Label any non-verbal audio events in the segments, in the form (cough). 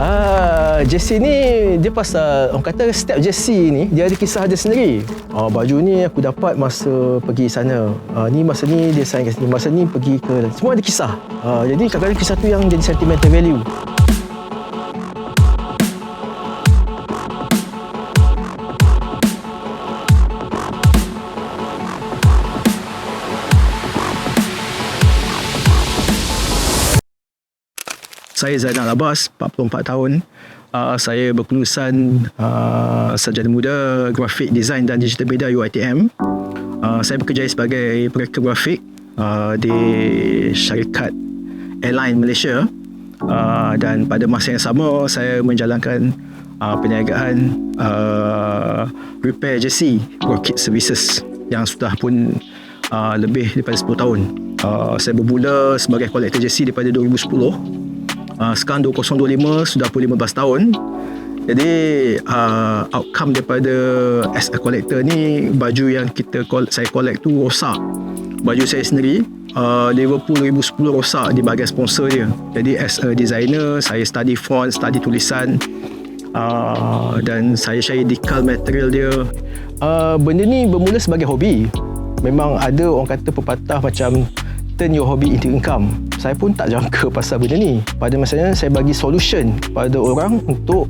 Ah, JC ni dia pasal orang kata step JC ni dia ada kisah dia sendiri. Ah, baju ni aku dapat masa pergi sana. Ah, ni masa ni dia sign kat sini. Masa ni pergi ke semua ada kisah. Ah, jadi kadang-kadang kisah tu yang jadi sentimental value. Saya Zainal Abbas, 44 tahun. Uh, saya berkelulusan uh, sarjana muda grafik design dan digital media UiTM. Uh, saya bekerja sebagai perekam grafik uh, di syarikat airline Malaysia uh, dan pada masa yang sama saya menjalankan uh, perniagaan uh, repair jersey Rocket Services yang sudah pun uh, lebih daripada 10 tahun. Uh, saya bermula sebagai kolektor jersey daripada 2010 uh, sekarang 2025 sudah pun 15 tahun. Jadi uh, outcome daripada as a collector ni baju yang kita saya collect tu rosak. Baju saya sendiri uh, Liverpool 2010 rosak di bahagian sponsor dia. Jadi as a designer saya study font study tulisan uh, dan saya cari decal material dia. Uh, benda ni bermula sebagai hobi. Memang ada orang kata pepatah macam turn your hobby into income. Saya pun tak jangka pasal benda ni. Pada masanya saya bagi solution pada orang untuk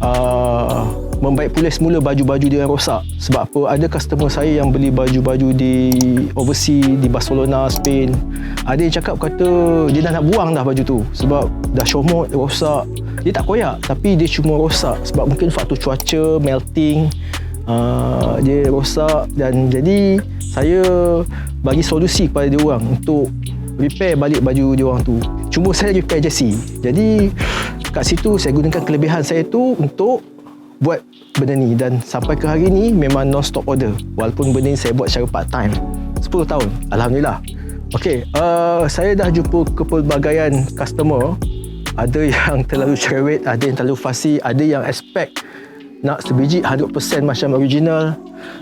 uh, membaik pulih semula baju-baju dia yang rosak. Sebab apa? Ada customer saya yang beli baju-baju di overseas, di Barcelona, Spain. Ada yang cakap kata dia dah nak buang dah baju tu. Sebab dah syomot, rosak. Dia tak koyak tapi dia cuma rosak. Sebab mungkin faktor cuaca, melting. Uh, dia rosak dan jadi saya bagi solusi kepada dia orang untuk repair balik baju dia orang tu. Cuma saya repair jersey. Jadi kat situ saya gunakan kelebihan saya tu untuk buat benda ni dan sampai ke hari ni memang non stop order. Walaupun benda ni saya buat secara part time. 10 tahun. Alhamdulillah. Okey, uh, saya dah jumpa kepelbagaian customer. Ada yang (laughs) terlalu cerewet, ada yang terlalu fussy, ada yang expect nak sebiji 100% macam original.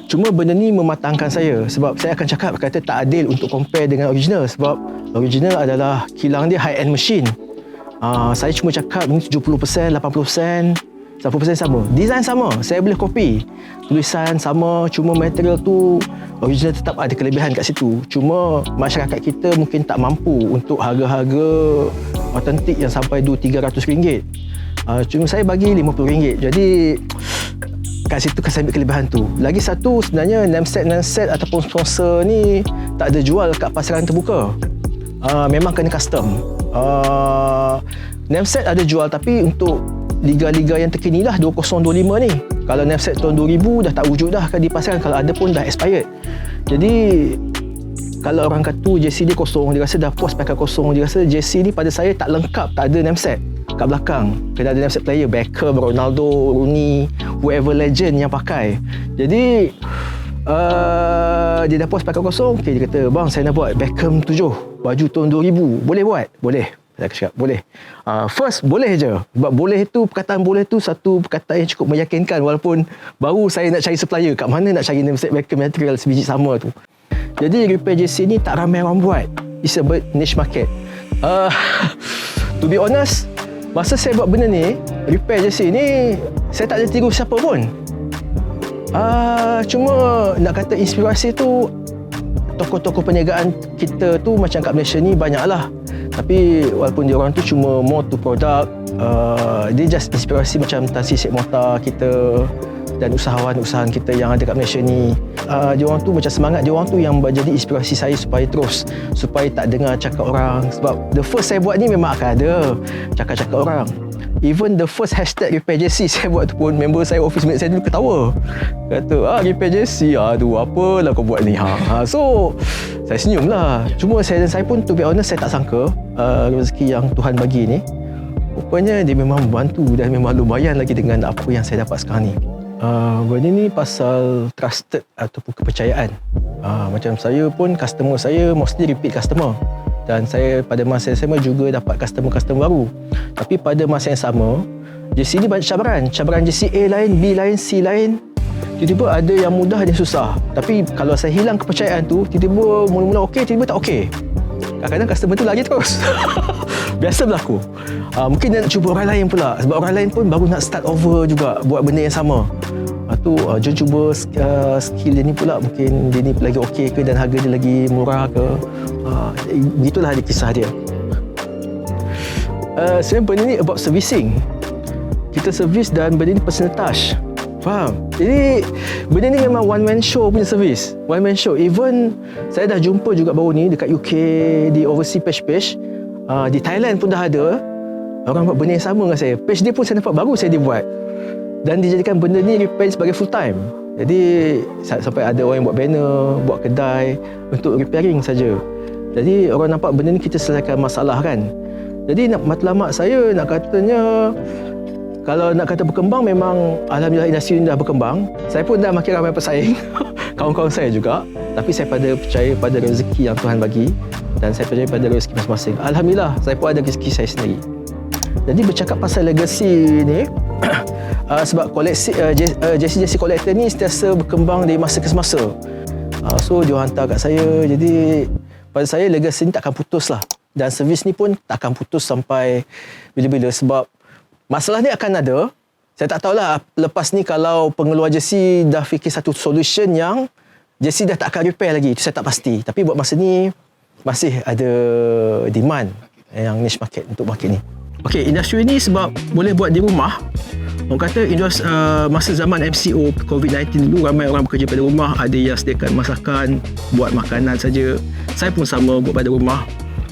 Cuma benda ni mematangkan saya sebab saya akan cakap kata tak adil untuk compare dengan original sebab original adalah kilang dia high end machine. Uh, saya cuma cakap ni 70% 80% 100% sama. Design sama. Saya boleh copy. Tulisan sama cuma material tu original tetap ada kelebihan kat situ. Cuma masyarakat kita mungkin tak mampu untuk harga-harga otentik yang sampai 2-300 ringgit Uh, cuma saya bagi RM50. Jadi kat situ kan saya ambil kelebihan tu. Lagi satu sebenarnya nameset nameset ataupun sponsor ni tak ada jual kat pasaran terbuka. Uh, memang kena custom. Uh, nameset ada jual tapi untuk liga-liga yang terkini lah 2025 ni. Kalau nameset tahun 2000 dah tak wujud dah kan di pasaran kalau ada pun dah expired. Jadi kalau orang kata JC dia kosong, dia rasa dah puas pakai kosong, dia rasa JC ni pada saya tak lengkap, tak ada nameset kat belakang. Kena ada name player Beckham, Ronaldo, Rooney whoever legend yang pakai. Jadi uh, dia dah post pakai kosong. Okay, dia kata bang saya nak buat Beckham 7 baju tahun 2000 boleh buat? boleh. Saya cakap boleh. Uh, first boleh je. Sebab boleh tu perkataan boleh tu satu perkataan yang cukup meyakinkan walaupun baru saya nak cari supplier. Kat mana nak cari name Beckham material sebiji sama tu jadi repair JC ni tak ramai orang buat it's a niche market uh, (laughs) to be honest Masa saya buat benda ni, repair jersey ni, saya tak ada tiru siapa pun. Uh, cuma nak kata inspirasi tu, tokoh-tokoh perniagaan kita tu macam kat Malaysia ni banyaklah. Tapi walaupun dia orang tu cuma more to product, uh, dia just inspirasi macam Tansi Sek Mota kita, dan usahawan-usahawan kita yang ada kat Malaysia ni uh, dia orang tu macam semangat dia orang tu yang menjadi inspirasi saya supaya terus supaya tak dengar cakap orang. Sebab the first saya buat ni memang akan ada cakap-cakap orang. Even the first hashtag repair JC (laughs) saya buat tu pun member saya office mate saya dulu ketawa. Kata ah repair JC aduh apalah kau buat ni? Ha, ha. so saya senyum lah. Cuma saya dan saya pun to be honest saya tak sangka uh, rezeki yang Tuhan bagi ni rupanya dia memang membantu dan memang lumayan lagi dengan apa yang saya dapat sekarang ni Benda ni pasal trusted ataupun kepercayaan. Uh, macam saya pun customer saya mostly repeat customer. Dan saya pada masa yang sama juga dapat customer-customer baru. Tapi pada masa yang sama, JC ni banyak cabaran. Cabaran JC A lain, B lain, C lain. Tiba-tiba ada yang mudah, ada susah. Tapi kalau saya hilang kepercayaan tu, tiba-tiba mula-mula okey, tiba-tiba tak okey. Kadang-kadang customer tu lagi terus. (laughs) Biasa berlaku uh, Mungkin dia nak cuba orang lain pula Sebab orang lain pun baru nak start over juga Buat benda yang sama Lepas tu uh, jom cuba uh, skill dia ni pula Mungkin dia ni lagi okey ke Dan harga dia lagi murah ke uh, Begitulah kisah dia uh, Sebenarnya benda ni about servicing Kita service dan benda ni personal touch Faham? Jadi benda ni memang one man show punya service. One man show. Even saya dah jumpa juga baru ni dekat UK di overseas page-page. Uh, di Thailand pun dah ada. Orang buat benda yang sama dengan saya. Dia pun saya nampak baru saya dia buat. Dan dijadikan benda ni repair sebagai full time. Jadi sampai ada orang yang buat banner, buat kedai untuk repairing saja. Jadi orang nampak benda ni kita selesaikan masalah kan. Jadi nak matlamat saya nak katanya kalau nak kata berkembang memang alhamdulillah industri ini dah berkembang. Saya pun dah makin ramai pesaing. (laughs) Kawan-kawan saya juga. Tapi saya pada percaya pada rezeki yang Tuhan bagi dan saya percaya pada rezeki masing-masing. Alhamdulillah saya pun ada rezeki saya sendiri. Jadi bercakap pasal legacy ni (coughs) uh, sebab koleksi uh, Jesse Jesse Collector ni sentiasa berkembang dari masa ke semasa. Uh, so dia hantar kat saya. Jadi pada saya legacy ni takkan putus lah. Dan servis ni pun takkan putus sampai bila-bila sebab Masalah ni akan ada. Saya tak tahulah lepas ni kalau pengeluar jersey dah fikir satu solution yang jersey dah tak akan repair lagi. Itu saya tak pasti. Tapi buat masa ni masih ada demand yang niche market untuk market ni. Okey, industri ni sebab boleh buat di rumah. Orang kata uh, masa zaman MCO COVID-19 dulu ramai orang bekerja pada rumah, ada yang sediakan masakan, buat makanan saja. Saya pun sama buat pada rumah.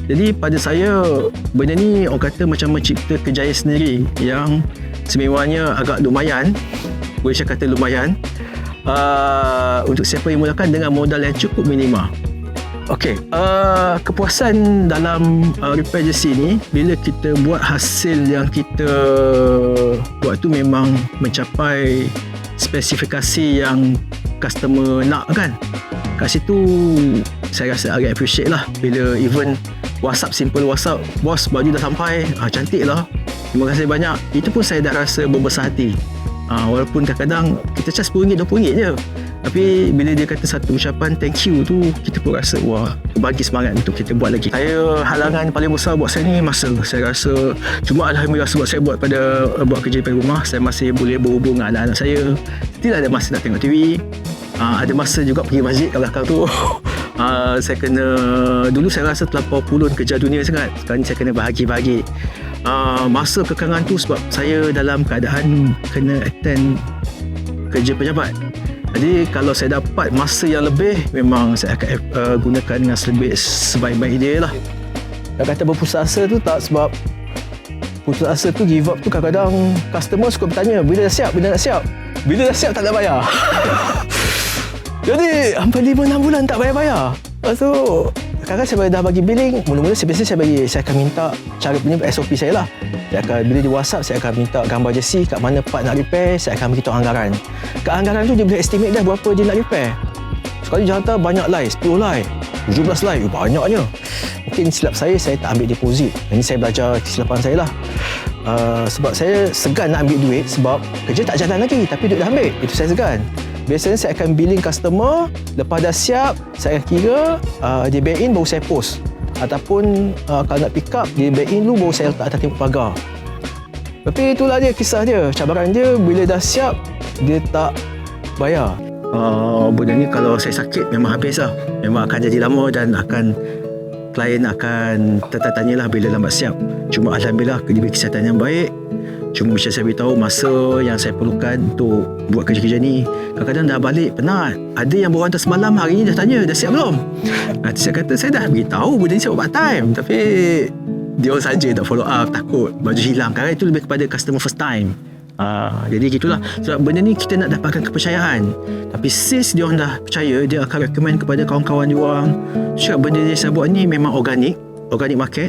Jadi pada saya benda ni orang kata macam mencipta kejayaan sendiri yang semewanya agak lumayan. Boleh saya kata lumayan. Uh, untuk siapa yang mulakan dengan modal yang cukup minima. Okey, uh, kepuasan dalam uh, repair jersey ni bila kita buat hasil yang kita buat tu memang mencapai spesifikasi yang customer nak kan. Kat situ saya rasa agak appreciate lah. Bila even WhatsApp simple WhatsApp bos baju dah sampai. Ah, cantik lah terima kasih banyak. Itu pun saya dah rasa berbesar hati. Ah, walaupun kadang-kadang kita charge RM10 RM20 je. Tapi bila dia kata satu ucapan thank you tu kita pun rasa wah bagi semangat untuk kita buat lagi. Saya halangan paling besar buat saya ni masa. Saya rasa cuma Alhamdulillah sebab saya buat pada buat kerja di rumah saya masih boleh berhubung dengan anak-anak saya. Tidak ada masa nak tengok TV uh, ada masa juga pergi masjid kat belakang tu. Uh, (laughs) saya kena dulu saya rasa terlampau pulun kerja dunia sangat. Sekarang ni saya kena bahagi-bahagi uh, masa kekangan tu sebab saya dalam keadaan kena attend kerja pejabat. Jadi kalau saya dapat masa yang lebih memang saya akan uh, gunakan dengan selebih sebaik-baik dia lah. Dah kata berputus asa tu tak sebab putus asa tu give up tu kadang-kadang customer suka bertanya bila dah siap? Bila dah siap? Bila dah siap tak nak bayar. (laughs) Jadi hampir 5-6 bulan tak bayar-bayar. Lepas tu kadang saya dah bagi billing, mula-mula saya biasa saya bagi saya akan minta cara punya SOP saya lah. Saya akan bila di WhatsApp saya akan minta gambar jersey kat mana part nak repair, saya akan beritahu anggaran. Kat anggaran tu dia boleh estimate dah berapa dia nak repair. Sekali dia hantar banyak line, 10 line, 17 line, banyaknya. Mungkin silap saya, saya tak ambil deposit. Ini saya belajar kesilapan saya lah. Uh, sebab saya segan nak ambil duit sebab kerja tak jalan lagi tapi duit dah ambil. Itu saya segan. Biasanya saya akan billing customer, lepas dah siap, saya akan kira uh, dia back in baru saya post. Ataupun uh, kalau nak pick up, dia back in dulu baru saya letak atas tembok pagar. Tapi itulah dia kisah dia. Cabaran dia bila dah siap, dia tak bayar. Uh, benda ni kalau saya sakit memang habis lah. Memang akan jadi lama dan akan klien akan tertanya lah bila lambat siap. Cuma Alhamdulillah kedua kesihatan yang baik Cuma macam saya beritahu masa yang saya perlukan untuk buat kerja-kerja ni kadang-kadang dah balik penat. Ada yang baru hantar semalam hari ni dah tanya dah siap belum? Nanti saya kata saya dah beritahu benda ni buat part time tapi dia orang saja tak follow up takut baju hilang. Kadang itu lebih kepada customer first time. Uh, jadi gitulah sebab benda ni kita nak dapatkan kepercayaan tapi since dia orang dah percaya dia akan recommend kepada kawan-kawan dia orang cakap benda ni saya buat ni memang organik organic market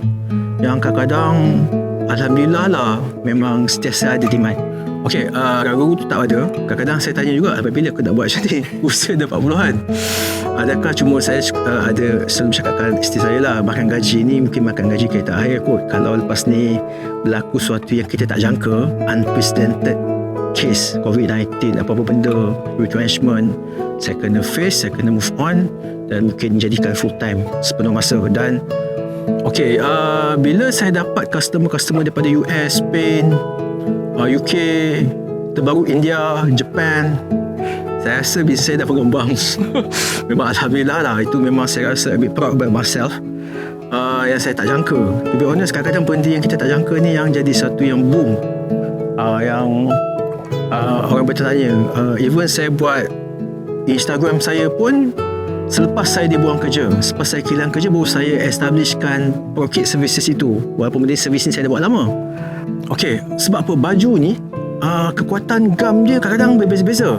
yang kadang-kadang Alhamdulillah lah memang setiap ada demand. Okey, uh, ragu tu tak ada. Kadang-kadang saya tanya juga apabila aku nak buat macam ni. Usia dah 40-an. Adakah cuma saya uh, ada selalu cakapkan isteri saya lah makan gaji ni mungkin makan gaji kita akhir kot. Kalau lepas ni berlaku sesuatu yang kita tak jangka, unprecedented case COVID-19 apa-apa benda retrenchment saya kena face saya kena move on dan mungkin jadikan full time sepenuh masa dan Okay, uh, bila saya dapat customer-customer daripada US, Spain, uh, UK, terbaru India, Japan, saya rasa bisnes saya dah berkembang. (laughs) memang Alhamdulillah lah. Itu memang saya rasa a bit proud about myself. Uh, yang saya tak jangka. To be honest, kadang-kadang benda yang kita tak jangka ni yang jadi satu yang boom. Uh, yang uh, orang bertanya. Uh, even saya buat Instagram saya pun Selepas saya dibuang kerja Selepas saya kehilangan kerja Baru saya establishkan Profit services itu. Walaupun benda servis ni saya dah buat lama. Okay Sebab apa? Baju ni uh, Kekuatan gam dia kadang-kadang berbeza-beza.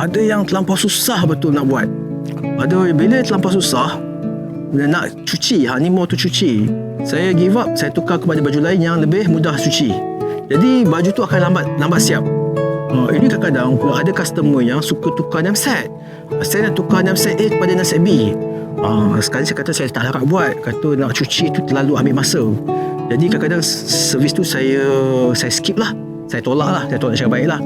Ada yang terlampau susah betul nak buat. Ada bila terlampau susah Bila nak cuci. Ha, Ni mau tu cuci. Saya give up Saya tukar kepada baju lain yang lebih mudah cuci. Jadi baju tu akan lambat lambat siap. Uh, ini kadang-kadang ada customer yang suka tukar name set saya nak tukar nasihat A kepada nasihat B. Uh, sekali saya kata saya tak larat buat. Kata nak cuci itu terlalu ambil masa. Jadi kadang-kadang servis tu saya saya skip lah. Saya tolak lah. Saya tolak cara baik lah.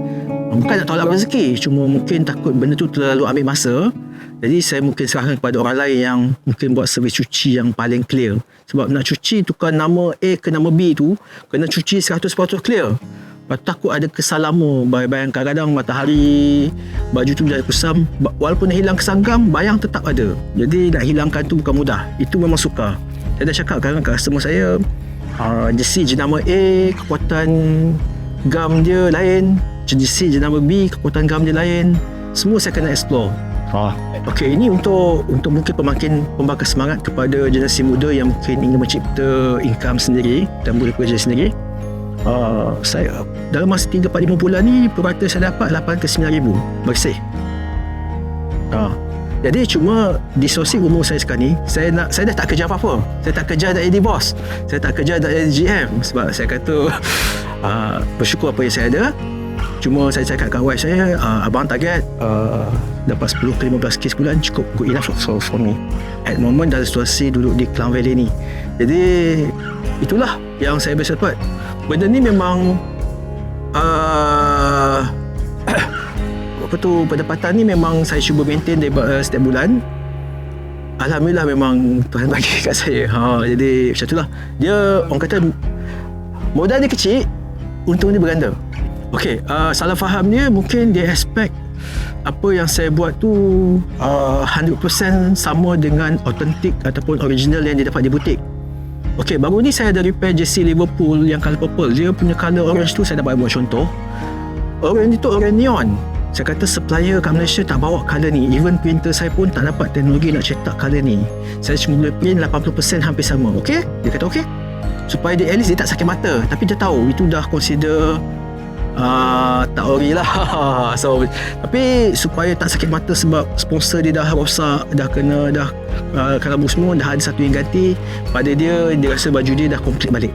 Bukan nak tolak rezeki. Cuma mungkin takut benda tu terlalu ambil masa. Jadi saya mungkin serahkan kepada orang lain yang mungkin buat servis cuci yang paling clear. Sebab nak cuci tukar nama A ke nama B tu kena cuci 100% clear Lepas takut ada kesalamu. Bayang kadang-kadang matahari Baju tu jadi kusam. Walaupun nak hilang kesanggam Bayang tetap ada. Jadi nak hilangkan tu bukan mudah. Itu memang suka. Saya dah cakap kadang customer saya uh, Jersey jenama A Kekuatan gam dia lain. Jersey jenama B Kekuatan gam dia lain. Semua saya kena explore. Ah. Okey, ini untuk untuk mungkin pemakin pembakar semangat kepada generasi muda yang mungkin ingin mencipta income sendiri dan boleh bekerja sendiri. Uh, saya dalam masa 3 4 5 bulan ni purata saya dapat 8 ke 9 ribu bersih. Uh, jadi cuma di sosial umur saya sekarang ni saya nak saya dah tak kerja apa-apa. Saya tak kerja dah jadi bos. Saya tak kerja dah jadi GM sebab saya kata uh, (laughs) bersyukur apa yang saya ada. Cuma saya cakap kat wife saya uh, abang target uh, dapat 10 ke 15 kes bulan cukup good enough for, for me. At moment dalam situasi duduk di Klang Valley ni. Jadi itulah yang saya biasa dapat benda ni memang uh, (coughs) apa tu pendapatan ni memang saya cuba maintain dari uh, setiap bulan. Alhamdulillah memang Tuhan bagi (laughs) kat saya. Ha, jadi macam itulah. Dia orang kata modal dia kecil untung dia berganda Okey, uh, salah faham dia mungkin dia expect apa yang saya buat tu uh, 100% sama dengan autentik ataupun original yang dia dapat di butik. Okey, baru ni saya ada repair jersey Liverpool yang colour purple. Dia punya colour orange tu saya dah buat contoh. Orange itu orange neon. Saya kata supplier kat Malaysia tak bawa colour ni. Even printer saya pun tak dapat teknologi nak cetak colour ni. Saya cuma boleh print 80% hampir sama. Okey? Dia kata okey. Supaya dia at least dia tak sakit mata. Tapi dia tahu itu dah consider uh, tak ori lah (laughs) so tapi supaya tak sakit mata sebab sponsor dia dah rosak dah kena dah uh, kalabu semua dah ada satu yang ganti pada dia dia rasa baju dia dah komplit balik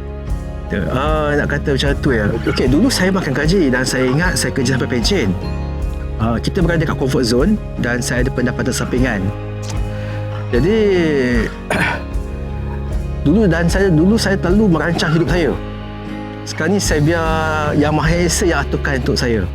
Ah, nak kata macam tu ya. Okey, dulu saya makan gaji dan saya ingat saya kerja sampai pension. Ah, kita berada kat comfort zone dan saya ada pendapatan sampingan. Jadi (coughs) dulu dan saya dulu saya terlalu merancang hidup saya. Sekarang ni saya biar Yang Maha Esa yang aturkan untuk saya